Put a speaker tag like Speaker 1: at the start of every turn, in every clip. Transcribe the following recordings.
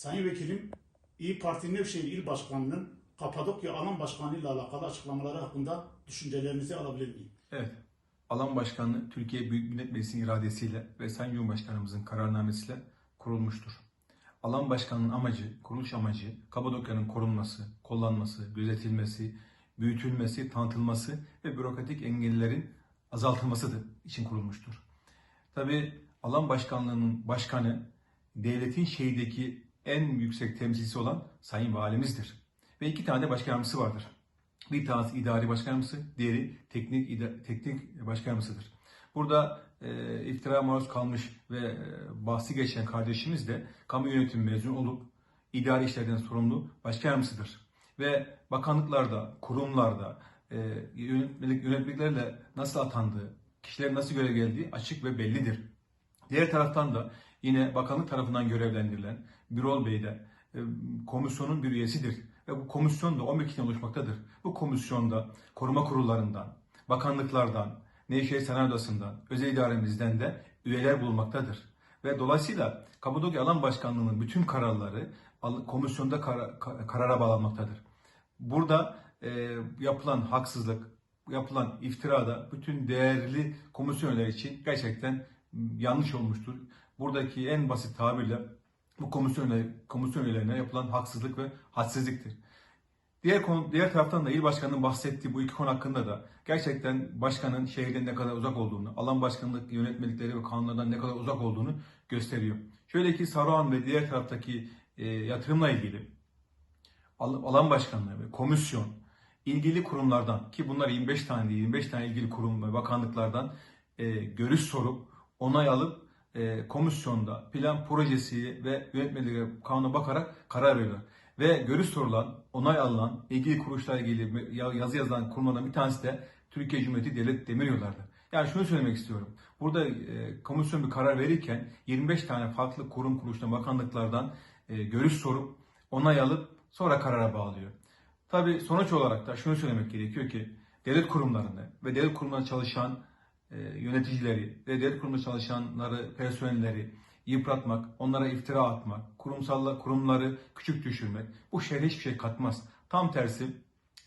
Speaker 1: Sayın Vekilim, İyi Parti Nevşehir İl Başkanı'nın Kapadokya Alan Başkanı ile alakalı açıklamaları hakkında düşüncelerinizi alabilir miyim?
Speaker 2: Evet. Alan Başkanlığı Türkiye Büyük Millet Meclisi'nin iradesiyle ve Sayın Cumhurbaşkanımızın kararnamesiyle kurulmuştur. Alan Başkanı'nın amacı, kuruluş amacı Kapadokya'nın korunması, kollanması, gözetilmesi, büyütülmesi, tanıtılması ve bürokratik engellerin azaltılmasıdır için kurulmuştur. Tabi alan başkanlığının başkanı devletin şehirdeki en yüksek temsilcisi olan Sayın Valimizdir. Ve iki tane de başkan yardımcısı vardır. Bir tanesi idari başkan yardımcısı, diğeri teknik ida- teknik başkan yardımcısıdır. Burada e, iftira maruz kalmış ve e, bahsi geçen kardeşimiz de kamu yönetimi mezun olup idari işlerden sorumlu başkan yardımcısıdır. Ve bakanlıklarda, kurumlarda, e, yönetmelik, yönetmeliklerle nasıl atandığı, kişilerin nasıl görev geldiği açık ve bellidir. Diğer taraftan da yine bakanlık tarafından görevlendirilen Birol Bey de e, komisyonun bir üyesidir. Ve bu komisyon da 11 kişiden oluşmaktadır. Bu komisyonda koruma kurullarından, bakanlıklardan, Nevşehir Sanayi Odası'ndan, özel idaremizden de üyeler bulunmaktadır. Ve dolayısıyla Kapadokya Alan Başkanlığı'nın bütün kararları komisyonda kara- ka- karara bağlanmaktadır. Burada e, yapılan haksızlık, yapılan iftira da bütün değerli komisyon üyeleri için gerçekten yanlış olmuştur. Buradaki en basit tabirle bu komisyon, komisyon üyelerine yapılan haksızlık ve hadsizliktir. Diğer konu, diğer taraftan da il başkanının bahsettiği bu iki konu hakkında da gerçekten başkanın şehirden ne kadar uzak olduğunu, alan başkanlık yönetmelikleri ve kanunlardan ne kadar uzak olduğunu gösteriyor. Şöyle ki Saruhan ve diğer taraftaki e, yatırımla ilgili al- alan başkanlığı ve komisyon ilgili kurumlardan ki bunlar 25 tane değil 25 tane ilgili kurum ve bakanlıklardan e, görüş sorup onay alıp e, komisyonda plan projesi ve yönetmelikleri kanuna bakarak karar veriyorlar. Ve görüş sorulan, onay alınan, ilgili kuruluşlarla ilgili ya- yazı yazılan kurumlardan bir tanesi de Türkiye Cumhuriyeti Devlet Demiryolları'dır. Yani şunu söylemek istiyorum. Burada e, komisyon bir karar verirken 25 tane farklı kurum kuruluştan, bakanlıklardan e, görüş sorup, onay alıp sonra karara bağlıyor. Tabii sonuç olarak da şunu söylemek gerekiyor ki devlet kurumlarında ve devlet kurumlarında çalışan yöneticileri ve devlet kurumunda çalışanları, personelleri yıpratmak, onlara iftira atmak, kurumsal kurumları küçük düşürmek bu şehre hiçbir şey katmaz. Tam tersi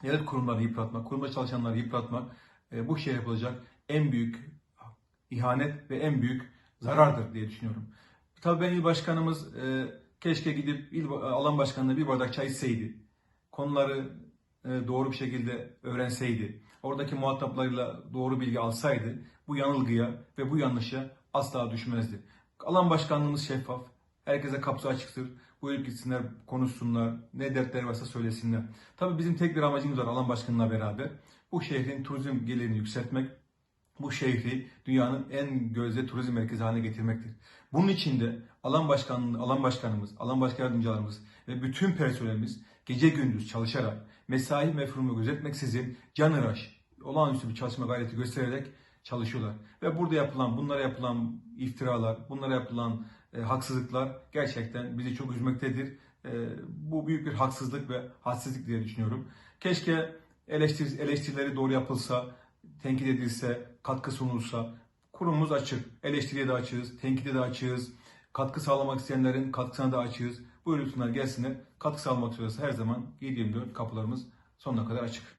Speaker 2: devlet kurumlarını yıpratmak, kurumda çalışanları yıpratmak e, bu şehre yapılacak en büyük ihanet ve en büyük zarardır diye düşünüyorum. Tabii ben il başkanımız e, keşke gidip il alan başkanına bir bardak çay içseydi. Konuları e, doğru bir şekilde öğrenseydi. Oradaki muhataplarıyla doğru bilgi alsaydı bu yanılgıya ve bu yanlışa asla düşmezdi. Alan başkanlığımız şeffaf. Herkese kapısı açıktır. Buyurup gitsinler, konuşsunlar. Ne dertleri varsa söylesinler. Tabii bizim tek bir amacımız var alan başkanıyla beraber. Bu şehrin turizm gelirini yükseltmek, bu şehri dünyanın en gözde turizm merkezi haline getirmektir. Bunun için de alan başkanlığı, alan başkanımız, alan başkan yardımcılarımız ve bütün personelimiz gece gündüz çalışarak mesai mefhumu gözetmeksizin canıraş, olağanüstü bir çalışma gayreti göstererek çalışıyorlar. Ve burada yapılan, bunlara yapılan iftiralar, bunlara yapılan e, haksızlıklar gerçekten bizi çok üzmektedir. E, bu büyük bir haksızlık ve hadsizlik diye düşünüyorum. Keşke eleştir, eleştirileri doğru yapılsa, tenkit edilse, katkı sunulsa. Kurumumuz açık. Eleştiriye de açığız, tenkide de açığız. Katkı sağlamak isteyenlerin katkısına da açığız. Buyursunlar gelsinler. Katkı sağlamak istiyorsa her zaman 7-24 kapılarımız sonuna kadar açık.